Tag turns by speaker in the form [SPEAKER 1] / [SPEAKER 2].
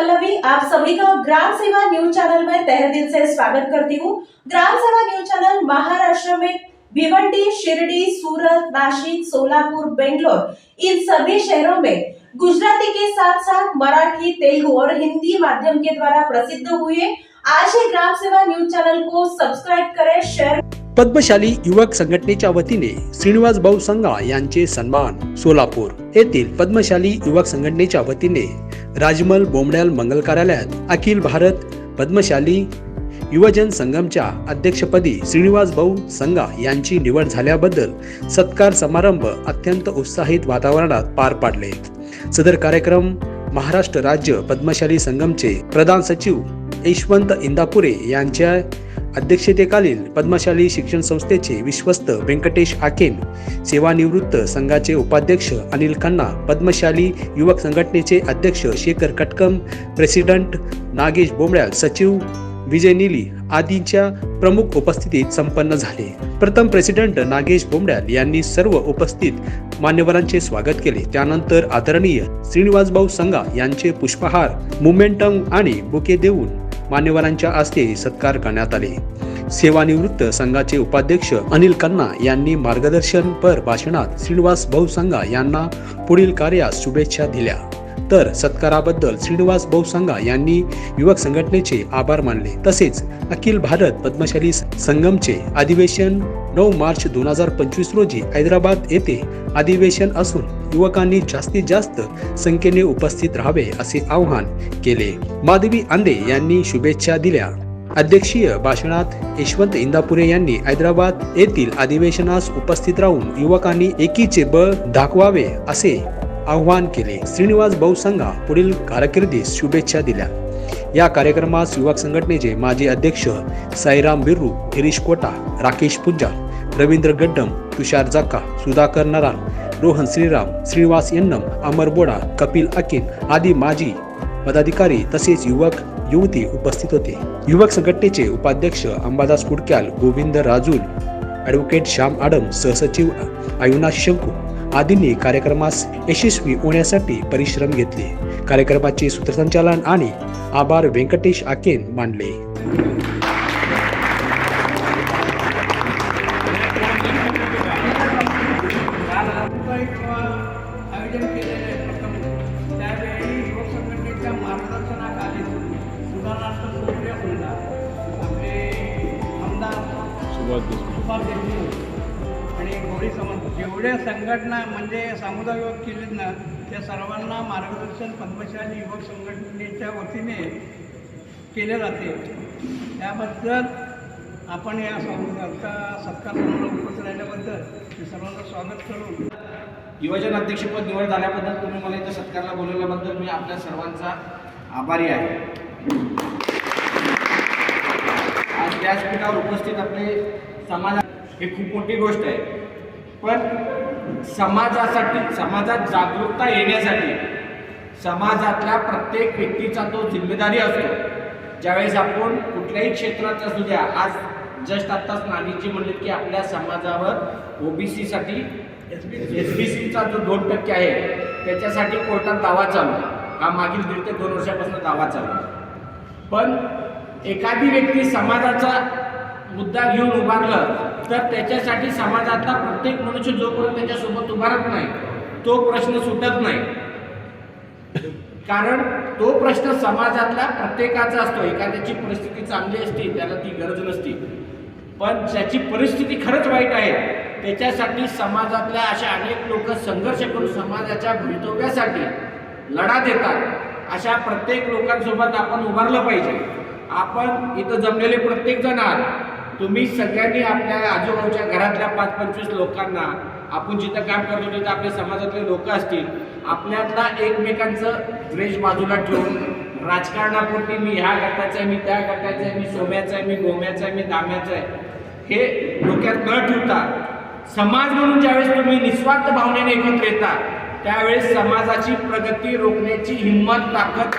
[SPEAKER 1] पल्लवी आप सभी का ग्राम सेवा न्यूज चैनल में तहे दिल से स्वागत करती हूँ। ग्राम सेवा न्यूज चैनल महाराष्ट्र में भिवंडी शिरडी सूरत नाशिक सोलापुर बेंगलोर इन सभी शहरों में गुजराती के साथ साथ मराठी तेलुगु और हिंदी माध्यम के द्वारा प्रसिद्ध हुए आज ही ग्राम सेवा न्यूज चैनल को सब्सक्राइब करे शेयर
[SPEAKER 2] पद्मशाली युवक संघटनेच्या वतीने श्रीनिवास भाऊ संगा यांचे सन्मान सोलापूर येथील पद्मशाली युवक संघटनेच्या वतीने राजमल बोमड्याल मंगल कार्यालयात अखिल भारत पद्मशाली युवजन संगमच्या अध्यक्षपदी श्रीनिवास भाऊ संघा यांची निवड झाल्याबद्दल सत्कार समारंभ अत्यंत उत्साहित वातावरणात पार पाडले. सदर कार्यक्रम महाराष्ट्र राज्य पद्मशाली संगमचे प्रधान सचिव यशवंत इंदापुरे यांच्या अध्यक्षतेखालील पद्मशाली शिक्षण संस्थेचे विश्वस्त व्यंकटेश आकेन सेवानिवृत्त संघाचे उपाध्यक्ष अनिल खन्ना पद्मशाली युवक संघटनेचे अध्यक्ष शेखर कटकम प्रेसिडेंट नागेश बोमड्याल सचिव विजय निली आदींच्या प्रमुख उपस्थितीत संपन्न झाले. प्रथम प्रेसिडेंट नागेश बोमड्याल यांनी सर्व उपस्थित मान्यवरांचे स्वागत केले. त्यानंतर आदरणीय श्रीनिवासभाऊ संघा यांचे पुष्पहार मुमेंटम आणि बुके देऊन मान्यवरांच्या हस्ते सत्कार करण्यात आले. सेवानिवृत्त संघाचे उपाध्यक्ष अनिल कन्ना यांनी मार्गदर्शनपर भाषणात श्रीनिवास भाऊ संघा यांना पुढील कार्यास शुभेच्छा दिल्या. तर सत्काराबद्दल श्रीनिवास भाऊ संघा यांनी युवक संघटनेचे आभार मानले. तसेच अखिल भारत पद्मशाली संगमचे अधिवेशन नऊ मार्च दोन हजार पंचवीस रोजी हैदराबाद येथे अधिवेशन असून युवकांनी जास्तीत जास्त संख्येने उपस्थित राहावे असे आवाहन केले. माधवी आंदे यांनी शुभेच्छा दिल्या. अध्यक्षीय भाषणात यशवंत इंदापुरे यांनी हैदराबाद येथील अधिवेशनास उपस्थित राहून युवकांनी एकीचे बळ दाखवावे असे आवाहन केले. श्रीनिवास भाऊ संघा पुढील कारकिर्दीस शुभेच्छा दिल्या. या कार्यक्रमास युवक संघटनेचे माजी अध्यक्ष साईराम बिर्रू गिरीश कोटा राकेश पुंजाल रवींद्र गड्डम तुषार जाक्का सुधाकर नरान रोहन श्रीराम श्रीनिवास यन्नम अमर बोडा कपिल अकिन आदी माजी पदाधिकारी तसेच युवक युवती उपस्थित होते. युवक संघटनेचे उपाध्यक्ष अंबादास कुडक्याल गोविंद राजूल ॲडव्होकेट श्याम आडम सहसचिव अविनाश शंकू आदींनी कार्यक्रमास यशस्वी होण्यासाठी परिश्रम घेतले. कार्यक्रमाचे सूत्रसंचालन आणि आभार व्यंकटेश आकेन मानले.
[SPEAKER 3] एक आयोजन केलेले प्रथम त्यावेळी युवक संघटनेच्या मार्गदर्शनाखाली सुधाराष्ट्र सुप्रिया मुंडा आपले आमदार सुभाष देशमुख. आणि गौरी सामंत. जेवढ्या संघटना म्हणजे समुदाय युवक केलेत ना त्या सर्वांना मार्गदर्शन पद्मशाली युवक संघटनेच्या वतीने केले जाते. त्याबद्दल आपण या संघाचा सत्कार उपस्थित राहिल्याबद्दल मी सर्वांचं स्वागत करून
[SPEAKER 4] युवजन अध्यक्षपद निवड झाल्याबद्दल तुम्ही मला इथं सत्कारला बोलवल्याबद्दल मी आपल्या सर्वांचा आभारी आहे. आज व्यासपीठावर उपस्थित आपले समाजा ही खूप मोठी गोष्ट आहे. पण समाजासाठी समाजात जागरूकता येण्यासाठी समाजातल्या प्रत्येक व्यक्तीचा तो जिम्मेदारी असतो. ज्यावेळेस आपण कुठल्याही क्षेत्रात असू द्या आज जस्ट आत्ताच नानीजी म्हणले की आपल्या समाजावर ओबीसीसाठी एस बी सीचा जो दोन टक्के आहे त्याच्यासाठी कोर्टात दावा चालू आहे. हा मागील दीड ते दोन वर्षापासून दावा चालू आहे. पण एखादी व्यक्ती समाजाचा मुद्दा घेऊन उभारलं तर त्याच्यासाठी समाजातला प्रत्येक मनुष्य जोपर्यंत त्याच्यासोबत उभारत नाही तो प्रश्न सुटत नाही. कारण तो प्रश्न समाजातला प्रत्येकाचा असतो. एखाद्याची परिस्थिती चांगली असते त्याला ती गरज नसते. पण ज्याची परिस्थिती खरंच वाईट आहे त्याच्यासाठी समाजातल्या अशा अनेक लोक संघर्ष करून समाजाच्या भवितव्यासाठी लढा देतात. अशा प्रत्येक लोकांसोबत आपण उभारलं पाहिजे. आपण इथं जमलेले प्रत्येक जण आहात. तुम्ही सगळ्यांनी आपल्या आजूबाजूच्या घरातल्या पाच पंचवीस लोकांना आपण जिथं काम करतो तिथं आपल्या समाजातले लोक असतील आपल्यातला एकमेकांचं द्वेष बाजूला ठेवून राजकारणापुरती मी ह्या गटाचा आहे मी त्या गटाचा आहे मी सोम्याचा आहे मी गोम्याचा आहे मी दाम्याचा आहे हे डोक्यात न ठेवता समाज म्हणून ज्यावेळेस तुम्ही निस्वार्थ भावनेने एकत्र येता त्यावेळेस समाजाची प्रगती रोखण्याची हिंमत ताकद